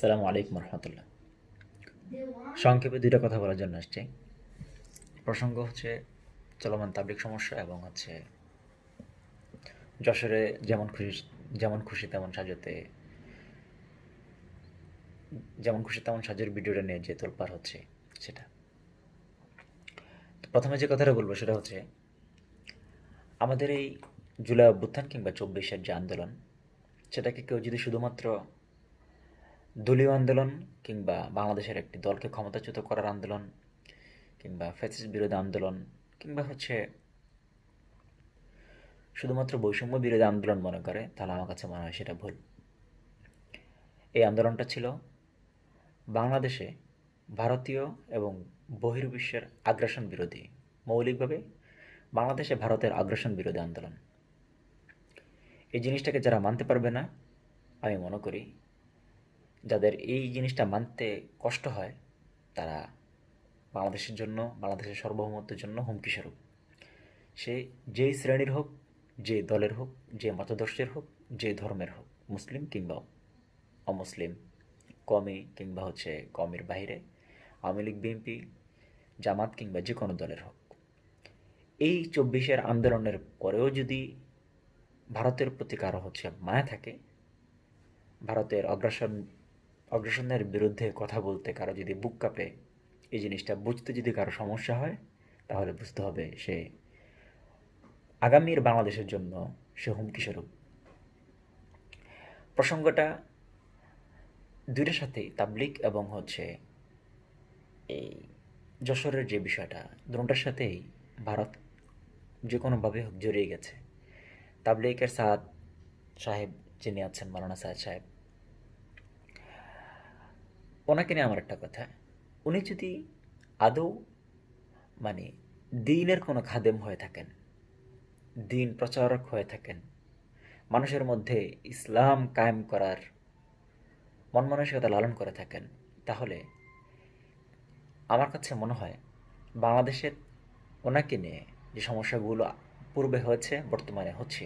আসসালামু আলাইকুম রহমতুল্লাহ। সংক্ষেপে দুইটা কথা বলার জন্য আসছি। প্রসঙ্গ হচ্ছে চলমান তাবলিক সমস্যা এবং হচ্ছে যশোরে যেমন খুশি যেমন খুশি তেমন সাজাতে, যেমন খুশি তেমন সাজের ভিডিওটা নিয়ে যে তোলপার হচ্ছে সেটা। প্রথমে যে কথাটা বলব সেটা হচ্ছে আমাদের এই জুলাই অভ্যুত্থান কিংবা চব্বিশের যে আন্দোলন, সেটাকে কেউ যদি শুধুমাত্র দলীয় আন্দোলন কিংবা বাংলাদেশের একটি দলকে ক্ষমতাচ্যুত করার আন্দোলন কিংবা ফ্যাসিস বিরোধী আন্দোলন কিংবা হচ্ছে শুধুমাত্র বৈষম্য বিরোধী আন্দোলন মনে করে, তাহলে আমার কাছে মনে হয় সেটা ভুল। এই আন্দোলনটা ছিল বাংলাদেশে ভারতীয় এবং বহির্বিশ্বের আগ্রাসন বিরোধী, মৌলিকভাবে বাংলাদেশে ভারতের আগ্রাসন বিরোধী আন্দোলন। এই জিনিসটাকে যারা মানতে পারবে না, আমি মনে করি যাদের এই জিনিসটা মানতে কষ্ট হয়, তারা বাংলাদেশের জন্য, বাংলাদেশের সার্বভৌমত্বের জন্য হুমকি স্বরূপ। সে যেই শ্রেণির হোক, যে দলের হোক, যে মতাদর্শের হোক, যে ধর্মের হোক, মুসলিম কিংবা অমুসলিম কমি কিংবা হচ্ছে কমের বাইরে, আওয়ামী লীগ, বিএনপি, জামাত কিংবা যে কোনো দলের হোক। এই চব্বিশের আন্দোলনের পরেও যদি ভারতের প্রতি কারও হচ্ছে মায়া থাকে, ভারতের অগ্রাসন অগ্রাসনের বিরুদ্ধে কথা বলতে কারও যদি বুক কাঁপে, এই জিনিসটা বুঝতে যদি কারও সমস্যা হয়, তাহলে বুঝতে হবে সে আগামীর বাংলাদেশের জন্য সে হুমকি স্বরূপ। প্রসঙ্গটা দুইটার সাথেই, তাবলিক এবং হচ্ছে এই যশোরের যে বিষয়টা, দুটার সাথেই ভারত যে কোনোভাবে জড়িয়ে গেছে। তাবলিকের সাদ সাহেব যিনি আছেন মালানা সাহেব সাহেব ওনাকে নিয়ে আমার একটা কথা। উনি যদি আদৌ মানে দিনের কোনো খাদেম হয়ে থাকেন, দিন প্রচারক হয়ে থাকেন, মানুষের মধ্যে ইসলাম কায়েম করার মন মানসিকতা লালন করে থাকেন, তাহলে আমার কাছে মনে হয় বাংলাদেশের ওনাকে নিয়ে যে সমস্যাগুলো পূর্বে হয়েছে, বর্তমানে হচ্ছে,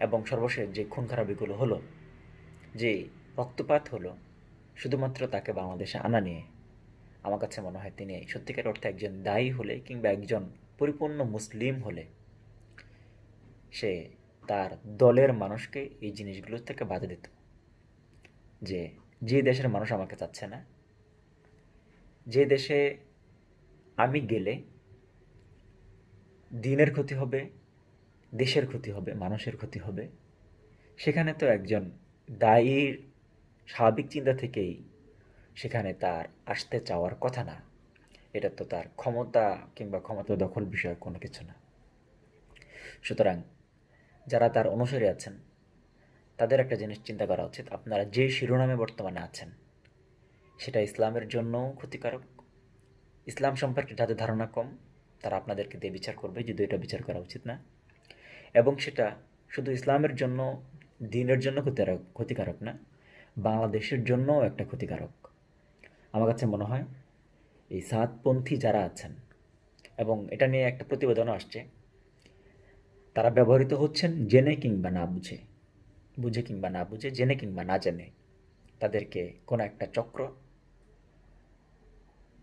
এবং সর্বশেষ যে খুন খারাপিগুলো হলো, যে রক্তপাত হলো শুধুমাত্র তাকে বাংলাদেশে আনা নিয়ে আমার কাছে মনে হয় তিনি সত্যিকার অর্থে একজন দায়ী হলে কিংবা একজন পরিপূর্ণ মুসলিম হলে সে তার দলের মানুষকে এই জিনিসগুলো থেকে বাধা দিত যে যে দেশের মানুষ আমাকে চাচ্ছে না, যে দেশে আমি গেলে দিনের ক্ষতি হবে, দেশের ক্ষতি হবে, মানুষের ক্ষতি হবে, সেখানে তো একজন দায়ীর স্বাভাবিক চিন্তা থেকেই সেখানে তার আসতে চাওয়ার কথা না। এটা তো তার ক্ষমতা কিংবা ক্ষমতা দখল বিষয় কোনো কিছু না। সুতরাং যারা তার অনুসারী আছেন, তাদের একটা জিনিস চিন্তা করা উচিত। আপনারা যে শিরোনামে বর্তমানে আছেন, সেটা ইসলামের জন্যও ক্ষতিকারক। ইসলাম সম্পর্কে যাদের ধারণা কম, তারা আপনাদেরকে দিয়ে বিচার করবে, যদি এটা বিচার করা উচিত না। এবং সেটা শুধু ইসলামের জন্য, দিনের জন্য ক্ষতিকারক ক্ষতিকারক না। বাংলাদেশের জন্যও একটা ক্ষতিকারক। আমার কাছে মনে হয় এই সাতপন্থী যারা আছেন, এবং এটা নিয়ে একটা প্রতিবেদনও আসছে, তারা ব্যবহৃত হচ্ছেন জেনে কিংবা না বুঝে বুঝে কিংবা না বুঝে, জেনে কিংবা না জেনে তাদেরকে কোনো একটা চক্র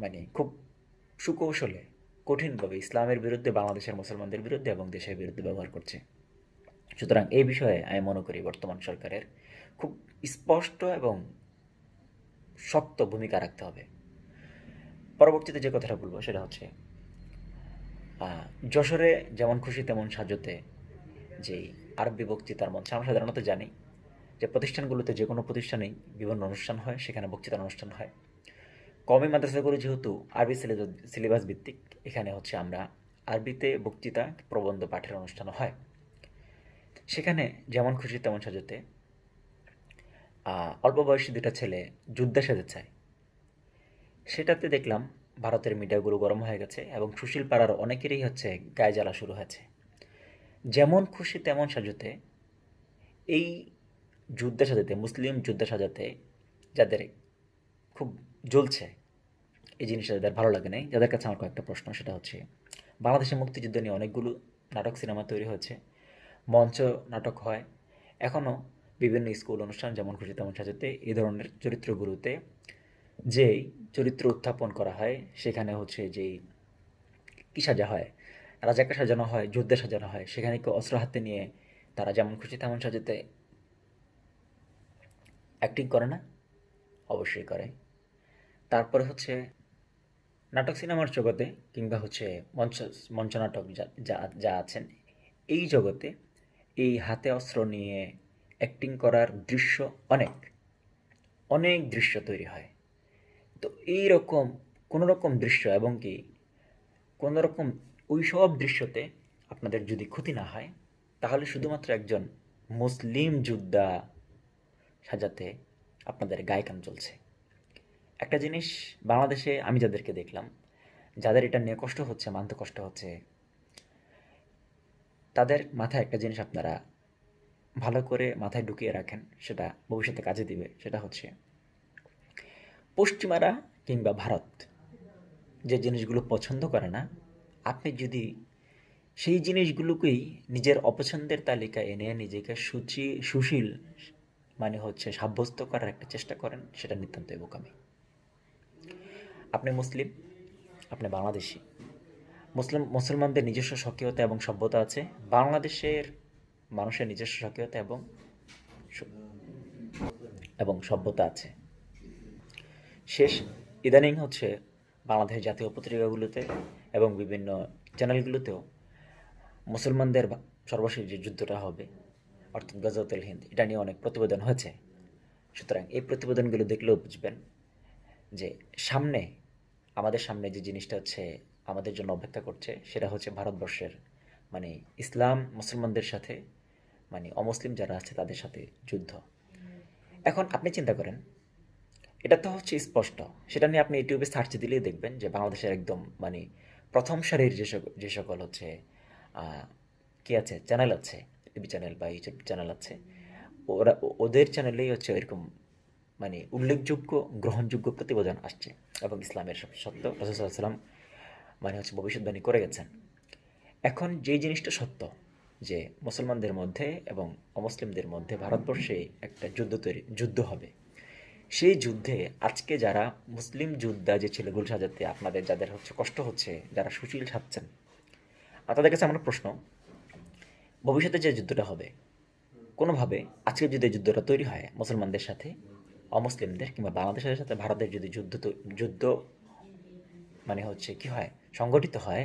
মানে খুব সুকৌশলে, কঠিনভাবে ইসলামের বিরুদ্ধে, বাংলাদেশের মুসলমানদের বিরুদ্ধে এবং দেশের বিরুদ্ধে ব্যবহার করছে। সুতরাং এই বিষয়ে আমি মনে করি বর্তমান সরকারের খুব স্পষ্ট এবং শক্ত ভূমিকা রাখতে হবে। পরবর্তীতে যে কথাটা বলব সেটা হচ্ছে যশোরে যেমন খুশি তেমন সাজতে যেই আরবি বক্তৃতার মঞ্চে, আমরা সাধারণত জানি যে প্রতিষ্ঠানগুলোতে যে কোনো প্রতিষ্ঠানেই বিভিন্ন অনুষ্ঠান হয়, সেখানে বক্তৃতার অনুষ্ঠান হয়। কমই মাদ্রাসাগুলো যেহেতু আরবি সিলেবাস ভিত্তিক, এখানে হচ্ছে আমরা আরবিতে বক্তৃতা, প্রবন্ধ পাঠের অনুষ্ঠান হয়। সেখানে যেমন খুশি তেমন সাজতে অল্প বয়সী দুটা ছেলে যুদ্ধে সেজে চায়। সেটাতে দেখলাম ভারতের মিডিয়াগুলো গরম হয়ে গেছে এবং সুশীল পাড়ার অনেকেরই হচ্ছে গায়ে জ্বালা শুরু হয়েছে। যেমন খুশি, তেমন সাজাতে। এই যুদ্ধে সাজাতে মুসলিম যুদ্ধে সাজাতে যাদের খুব জ্বলছে, এই জিনিসটা যাদের ভালো লাগে নাই, যাদের কাছে আমার কয়েকটা প্রশ্ন, সেটা হচ্ছে বাংলাদেশের মুক্তিযুদ্ধ নিয়ে অনেকগুলো নাটক, সিনেমা তৈরি হয়েছে, মঞ্চ নাটক হয়। এখনও বিভিন্ন স্কুল অনুষ্ঠান যেমন খুশি তেমন সাজাতে এই ধরনের চরিত্রগুলোতে যেই চরিত্র উত্থাপন করা হয়, সেখানে হচ্ছে যেই কী সাজা হয়, রাজাকে সাজানো হয়, যুদ্ধে সাজানো হয়, সেখানে কেউ অস্ত্র হাতে নিয়ে তারা যেমন খুশি তেমন সাজাতে অ্যাক্টিং করে না? অবশ্যই করে। তারপরে হচ্ছে নাটক সিনেমার জগতে কিংবা হচ্ছে মঞ্চ, মঞ্চনাটক যা যা যা আছেন, এই জগতে এই হাতে অস্ত্র নিয়ে অ্যাক্টিং করার দৃশ্য অনেক। অনেক দৃশ্য তৈরি হয়। তো এই রকম কোনো রকম দৃশ্য এবং কি কোনো রকম ওই সব দৃশ্যতে আপনাদের যদি ক্ষতি না হয়, তাহলে শুধুমাত্র একজন মুসলিম যোদ্ধা সাজাতে আপনাদের গায়কান চলছে। একটা জিনিস বাংলাদেশে আমি যাদেরকে দেখলাম, যাদের এটা নিয়ে কষ্ট হচ্ছে, মানতে কষ্ট হচ্ছে, তাদের মাথায় একটা জিনিস আপনারা ভালো করে মাথায় ঢুকিয়ে রাখেন, সেটা ভবিষ্যতে কাজে দিবে, সেটা হচ্ছে পশ্চিমারা কিংবা ভারত যে জিনিসগুলো পছন্দ করে না, আপনি যদি সেই জিনিসগুলোকেই নিজের অপছন্দের তালিকায় এনে নিজেকে সুচি, সুশীল মানে হচ্ছে সাব্যস্ত করার একটা চেষ্টা করেন, সেটা নিতান্তই বোকামি। আপনি মুসলিম, আপনি বাংলাদেশি, মুসলিম, মুসলমানদের নিজস্ব স্বকীয়তা এবং সভ্যতা আছে, বাংলাদেশের মানুষের নিজস্ব স্বকীয়তা এবং এবং সভ্যতা আছে। শেষ, ইদানিং হচ্ছে বাংলাদেশের জাতীয় পত্রিকাগুলোতে এবং বিভিন্ন চ্যানেলগুলোতেও মুসলমানদের সর্বশেষ যে যুদ্ধটা হবে, অর্থাৎ গজওয়াতুল হিন্দ, এটা নিয়ে অনেক প্রতিবেদন হয়েছে। সুতরাং এই প্রতিবেদনগুলো দেখলেও বুঝবেন যে সামনে, আমাদের সামনে যে জিনিসটা হচ্ছে আমাদের জন্য অপেক্ষা করছে, সেটা হচ্ছে ভারতবর্ষের মানে ইসলাম মুসলমানদের সাথে মানে অমুসলিম যারা আছে তাদের সাথে যুদ্ধ। এখন আপনি চিন্তা করেন, এটা তো হচ্ছে স্পষ্ট। সেটা নিয়ে আপনি ইউটিউবে সার্চ দিলেই দেখবেন যে বাংলাদেশের একদম মানে প্রথম সারির যে সকল যে সকল হচ্ছে কি আছে? চ্যানেল আছে টিভি চ্যানেল বা ইউটিউব চ্যানেল আছে। ওরা, ওদের চ্যানেলেই হচ্ছে এরকম মানে উল্লেখযোগ্য, গ্রহণযোগ্য প্রতিবেদন আসছে। এবং ইসলামের সব সত্য রসুলাম মানে হচ্ছে ভবিষ্যৎবাণী করে গেছেন। এখন যে জিনিসটা সত্য, যে মুসলমানদের মধ্যে এবং অমুসলিমদের মধ্যে ভারতবর্ষে একটা যুদ্ধ তৈরি, যুদ্ধ হবে। সেই যুদ্ধে আজকে যারা মুসলিম যোদ্ধা, যে ছেলেগুলো সাজাতে আপনাদের যাদের হচ্ছে কষ্ট হচ্ছে, যারা সুশীল সাজছেন, আর তাদের কাছে আমার প্রশ্ন, ভবিষ্যতে যে যুদ্ধটা হবে, কোনোভাবে আজকে যদি যুদ্ধটা তৈরি হয় মুসলমানদের সাথে, অমুসলিমদের কিংবা বাংলাদেশের সাথে, ভারতের যদি যুদ্ধ যুদ্ধ মানে হচ্ছে কি হয়, সংগঠিত হয়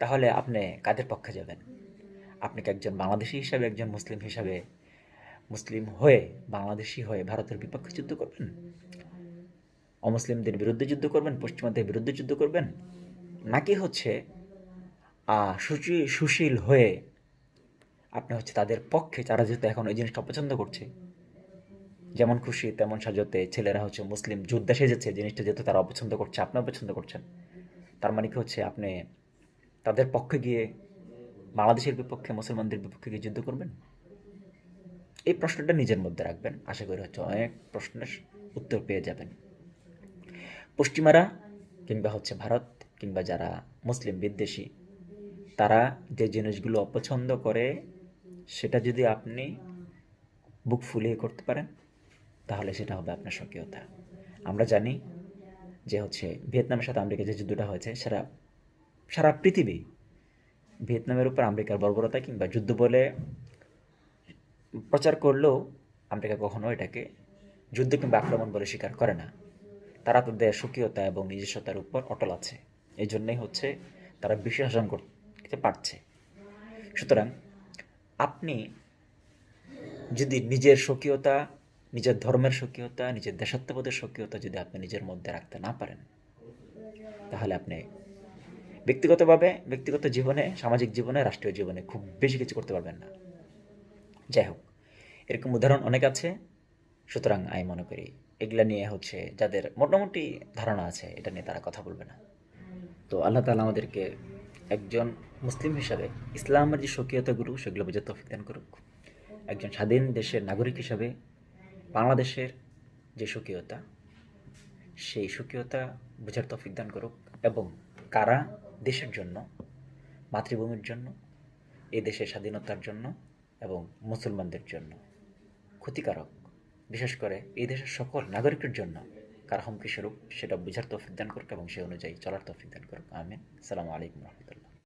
তাহলে আপনি কাদের পক্ষে যাবেন? আপনি কি একজন বাংলাদেশি হিসাবে, একজন মুসলিম হিসাবে, মুসলিম হয়ে, বাংলাদেশি হয়ে ভারতের বিপক্ষে যুদ্ধ করবেন? অমুসলিমদের বিরুদ্ধে যুদ্ধ করবেন, পশ্চিমাদের বিরুদ্ধে যুদ্ধ করবেন? নাকি হচ্ছে সুচি, সুশীল হয়ে আপনি হচ্ছে তাদের পক্ষে, তারা যেহেতু এখন ওই জিনিসটা পছন্দ করছে, যেমন খুশি, তেমন সাজতে ছেলেরা হচ্ছে মুসলিম যোদ্ধা সেজেছে, জিনিসটা যেহেতু তারা অপছন্দ করছে, আপনিও পছন্দ করছেন, তার মানে কি হচ্ছে আপনি তাদের পক্ষে গিয়ে বাংলাদেশের বিপক্ষে, মুসলমানদের বিপক্ষে গিয়ে যুদ্ধ করবেন? এই প্রশ্নটা নিজের মধ্যে রাখবেন। আশা করি হচ্ছে অনেক প্রশ্নের উত্তর পেয়ে যাবেন। পশ্চিমারা কিংবা হচ্ছে ভারত কিংবা যারা মুসলিম বিদ্বেষী, তারা যে জিনিসগুলো অপছন্দ করে, সেটা যদি আপনি বুক ফুলিয়ে করতে পারেন, তাহলে সেটা হবে আপনার স্বকীয়তা। আমরা জানি যে হচ্ছে ভিয়েতনামের সাথে আমেরিকা যে যুদ্ধটা হয়েছে, সেটা সারা পৃথিবী। ভিয়েতনামের উপর আমেরিকার বর্বরতা কিংবা যুদ্ধ বলে প্রচার করলেও আমেরিকা কখনো এটাকে যুদ্ধ কিংবা আক্রমণ বলে স্বীকার করে না। তারা তাদের স্বকীয়তা এবং নিজস্বতার উপর অটল আছে। এই জন্যই হচ্ছে তারা বিশ্ব শাসন করতে পারছে। সুতরাং আপনি যদি নিজের স্বকীয়তা, নিজের ধর্মের স্বকীয়তা, নিজের দেশাত্মবোধের স্বকীয়তা যদি আপনি নিজের মধ্যে রাখতে না পারেন, তাহলে আপনি ব্যক্তিগতভাবে, ব্যক্তিগত জীবনে, সামাজিক জীবনে, রাষ্ট্রীয় জীবনে খুব বেশি কিছু করতে পারবেন না। যাই হোক, এরকম উদাহরণ অনেক আছে, সুতরাং আমি মনে করি এগুলা নিয়ে হচ্ছে যাদের মোটামুটি ধারণা আছে, এটা নিয়ে তারা কথা বলবে না। তো আল্লাহ তালা আমাদেরকে একজন মুসলিম হিসাবে ইসলামের যে স্বকীয়তাগুলো সেগুলো বোঝার তৌফিক দান করুক। একজন স্বাধীন দেশের নাগরিক হিসাবে বাংলাদেশের যে স্বকীয়তা, সেই স্বকীয়তা বোঝার তৌফিক দান করুক এবং কারা দেশের জন্য, মাতৃভূমির জন্য, এ দেশের স্বাধীনতার জন্য এবং মুসলমানদের জন্য। ক্ষতিকারক, বিশেষ করে এই দেশের সকল নাগরিকের জন্য। কার হুমকি স্বরূপ, সেটা বুঝার তৌফিক দান করুক এবং সে অনুযায়ী চলার তৌফিক দান করুক। আমিন। সালামু আলাইকুম রহমতুল্লাহ।